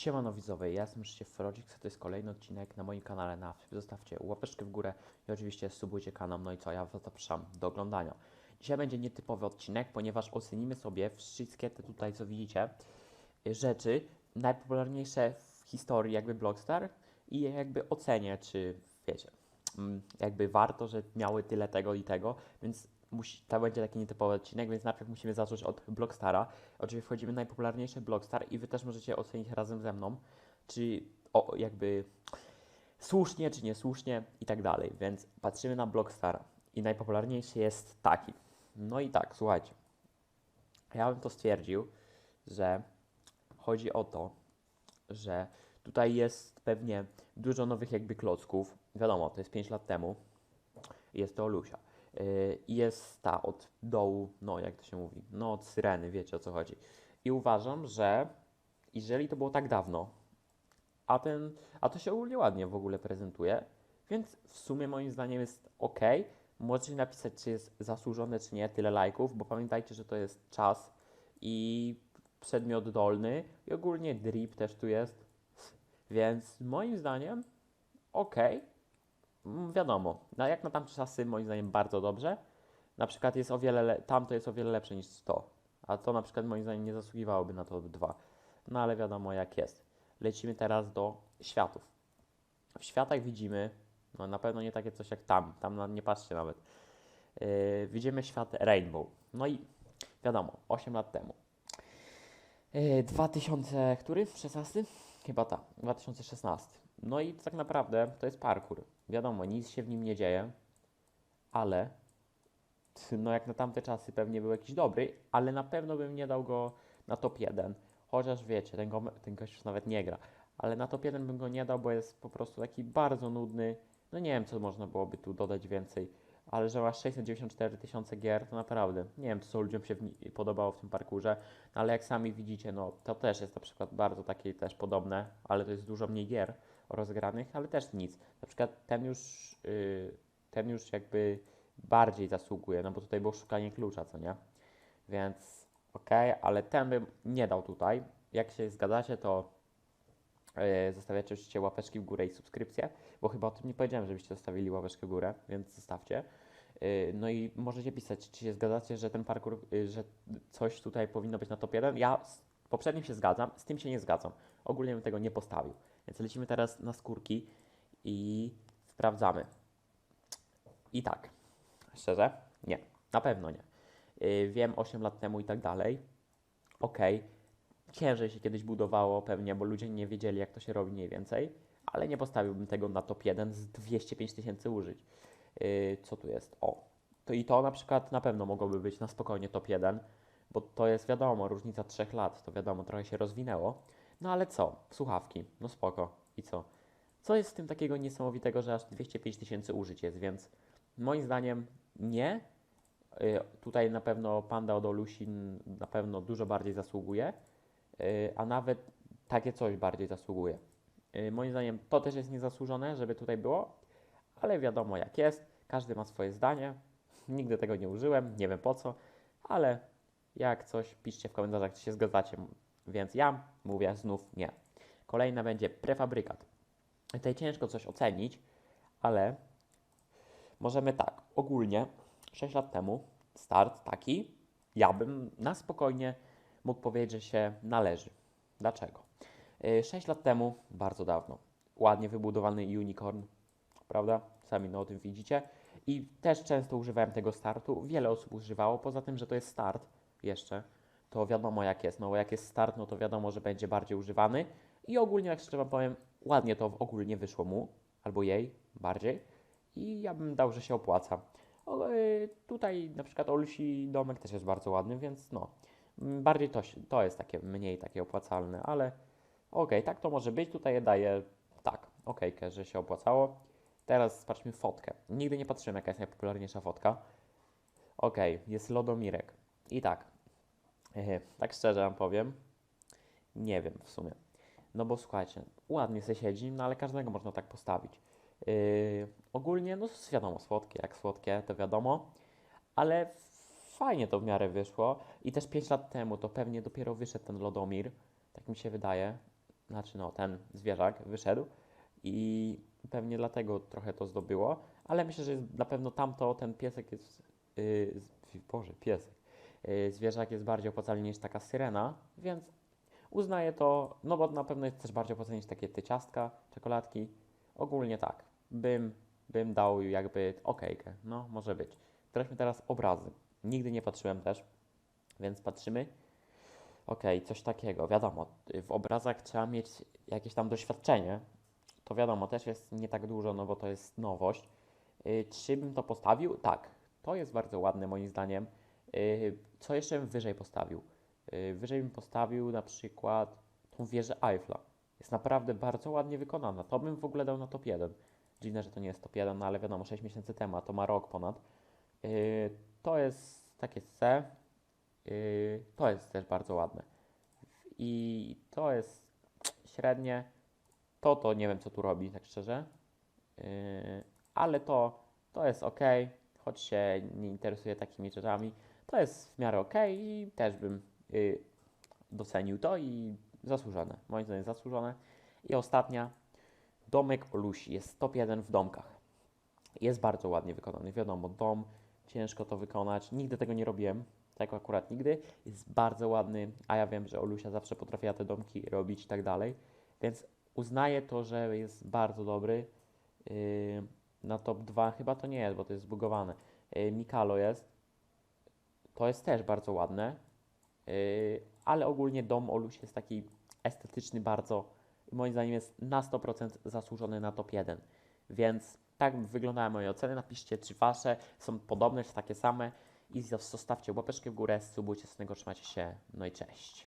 Siemano widzowie, ja jestem Krzysztof Frodzik, to jest kolejny odcinek na moim kanale na Zostawcie łapeczkę w górę i oczywiście subujcie kanał, no i co, ja Was zapraszam do oglądania. Dzisiaj będzie nietypowy odcinek, ponieważ ocenimy sobie wszystkie te tutaj, co widzicie, rzeczy najpopularniejsze w historii jakby Blockstar i jakby ocenię, czy wiecie, mm, jakby warto, że miały tyle tego i tego, więc musi, to będzie taki nietypowy odcinek, więc najpierw musimy zacząć od Blockstara. Oczywiście wchodzimy w najpopularniejszy Blockstar i Wy też możecie ocenić razem ze mną, czy o, jakby słusznie, czy niesłusznie i tak dalej. Więc patrzymy na Blockstara i najpopularniejszy jest taki. No i tak, słuchajcie. Ja bym to stwierdził, że chodzi o to, że tutaj jest pewnie dużo nowych jakby klocków. Wiadomo, to jest 5 lat temu. Jest to Olusia. Jest ta od dołu, no jak to się mówi, no od syreny, wiecie o co chodzi. I uważam, że jeżeli to było tak dawno, a, ten, a to się ogólnie ładnie w ogóle prezentuje, więc w sumie moim zdaniem jest ok. Możecie napisać, czy jest zasłużone, czy nie, tyle lajków, bo pamiętajcie, że to jest czas i przedmiot dolny i ogólnie drip też tu jest, więc moim zdaniem ok. Mm, Wiadomo, no jak na tamte czasy moim zdaniem bardzo dobrze. Na przykład jest o wiele, le- tamto jest o wiele lepsze niż 100, a to na przykład moim zdaniem nie zasługiwałoby na to 2. No ale wiadomo jak jest. Lecimy teraz do światów. W światach widzimy, no na pewno nie takie coś jak tam, tam nie patrzcie nawet. Yy, widzimy świat Rainbow. No i wiadomo, 8 lat temu. Yy, 2000, który? 16? Chyba tak, 2016. No i tak naprawdę to jest parkour. Wiadomo, nic się w nim nie dzieje, ale no jak na tamte czasy pewnie był jakiś dobry, ale na pewno bym nie dał go na top 1. Chociaż wiecie, ten, go, ten gość już nawet nie gra. Ale na top 1 bym go nie dał, bo jest po prostu taki bardzo nudny. No nie wiem, co można byłoby tu dodać więcej. Ale że masz 694 tysiące gier, to naprawdę nie wiem, co ludziom się w podobało w tym parkurze. No, ale jak sami widzicie, no to też jest na przykład bardzo takie też podobne, ale to jest dużo mniej gier rozgranych, ale też nic. Na przykład ten już, yy, ten już jakby bardziej zasługuje, no bo tutaj było szukanie klucza, co nie? Więc okej, ale ten bym nie dał tutaj. Jak się zgadzacie, to yy, zostawiacie oczywiście łapeczki w górę i subskrypcję, bo chyba o tym nie powiedziałem, żebyście zostawili łapeczkę w górę, więc zostawcie. Yy, No i możecie pisać, czy się zgadzacie, że ten parkour, yy, że coś tutaj powinno być na top 1. Ja z poprzednim się zgadzam, z tym się nie zgadzam. Ogólnie bym tego nie postawił. Więc lecimy teraz na skórki i sprawdzamy. I tak, szczerze, nie, na pewno nie. Yy, wiem 8 lat temu i tak dalej. Okej, ciężej się kiedyś budowało pewnie, bo ludzie nie wiedzieli jak to się robi mniej więcej, ale nie postawiłbym tego na top 1 z 205 tysięcy użyć. Yy, co tu jest? O, to i to na przykład na pewno mogłoby być na spokojnie top 1, bo to jest wiadomo, różnica 3 lat, to wiadomo, trochę się rozwinęło. No ale co? Słuchawki, no spoko. I co? Co jest w tym takiego niesamowitego, że aż 205 tysięcy użyć jest, więc moim zdaniem nie. Y, Tutaj na pewno Panda od Olusin na pewno dużo bardziej zasługuje, y, a nawet takie coś bardziej zasługuje. Y, Moim zdaniem to też jest niezasłużone, żeby tutaj było, ale wiadomo jak jest, każdy ma swoje zdanie. Nigdy tego nie użyłem, nie wiem po co, ale jak coś piszcie w komentarzach, czy się zgadzacie. Więc ja mówię znów nie. Kolejna będzie prefabrykat. Tutaj ciężko coś ocenić, ale możemy tak. Ogólnie 6 lat temu start taki, ja bym na spokojnie mógł powiedzieć, że się należy. Dlaczego? 6 lat temu, bardzo dawno, ładnie wybudowany unicorn, prawda? Sami no o tym widzicie. I też często używałem tego startu. Wiele osób używało, poza tym, że to jest start jeszcze, to wiadomo jak jest. No bo jak jest start, no to wiadomo, że będzie bardziej używany. I ogólnie, jak szczerze wam powiem, ładnie to ogólnie wyszło mu, albo jej bardziej. I ja bym dał, że się opłaca. O, tutaj na przykład Olusi domek też jest bardzo ładny, więc no, mm, bardziej to, to jest takie mniej takie opłacalne, ale okej, tak to może być. Tutaj daję tak, okejkę, że się opłacało. Teraz patrzmy fotkę. Nigdy nie patrzyłem, jaka jest najpopularniejsza fotka. Okej, jest Lodomirek. I tak, tak szczerze wam powiem, nie wiem w sumie. No bo słuchajcie, ładnie se siedzi, no ale każdego można tak postawić. Yy, ogólnie, no wiadomo, słodkie jak słodkie, to wiadomo, ale fajnie to w miarę wyszło. I też 5 lat temu to pewnie dopiero wyszedł ten Lodomir, tak mi się wydaje. znaczy no ten zwierzak wyszedł i pewnie dlatego trochę to zdobyło, ale myślę, że na pewno tamto, ten piesek jest, yy, Boże, piesek, zwierzak jest bardziej opłacalny niż taka syrena, więc uznaję to, no bo na pewno jest też bardziej opłacalny niż takie te ciastka, czekoladki, ogólnie tak, bym, bym dał jakby okejkę, no może być. Sprawdźmy teraz obrazy, nigdy nie patrzyłem też, więc patrzymy. Okej, coś takiego. Wiadomo, y, w obrazach trzeba mieć jakieś tam doświadczenie. To wiadomo, też jest nie tak dużo, no bo to jest nowość. Y, Czy bym to postawił? Tak, to jest bardzo ładne moim zdaniem. Y, Co jeszcze bym wyżej postawił? Y, Wyżej bym postawił na przykład tą wieżę Eiffla. Jest naprawdę bardzo ładnie wykonana. To bym w ogóle dał na top 1. Dziwne, że to nie jest top 1, no ale wiadomo, 6 miesięcy temu, a to ma rok ponad. Y, To jest takie C. To jest też bardzo ładne. I to jest średnie. To to nie wiem co tu robi, tak szczerze. Ale to, to jest ok, choć się nie interesuje takimi rzeczami. To jest w miarę ok i też bym yy, docenił to i zasłużone. Moim zdaniem zasłużone. I ostatnia. Domek Olusi jest top 1 w domkach. Jest bardzo ładnie wykonany. Wiadomo, dom, ciężko to wykonać. Nigdy tego nie robiłem. Tak akurat nigdy. Jest bardzo ładny, a ja wiem, że Olusia zawsze potrafiła te domki robić i tak dalej. Więc uznaję to, że jest bardzo dobry. Yy, na top 2 chyba to nie jest, bo to jest zbugowane. Yy, Mikalo jest. To jest też bardzo ładne. Yy, ale ogólnie dom Olusi jest taki estetyczny bardzo. Moim zdaniem jest na 100% zasłużony na top 1. Więc tak wyglądają moje oceny. Napiszcie, czy wasze są podobne, czy takie same. I zostawcie łapeczkę w górę, subujcie z tego, trzymajcie się. No i cześć.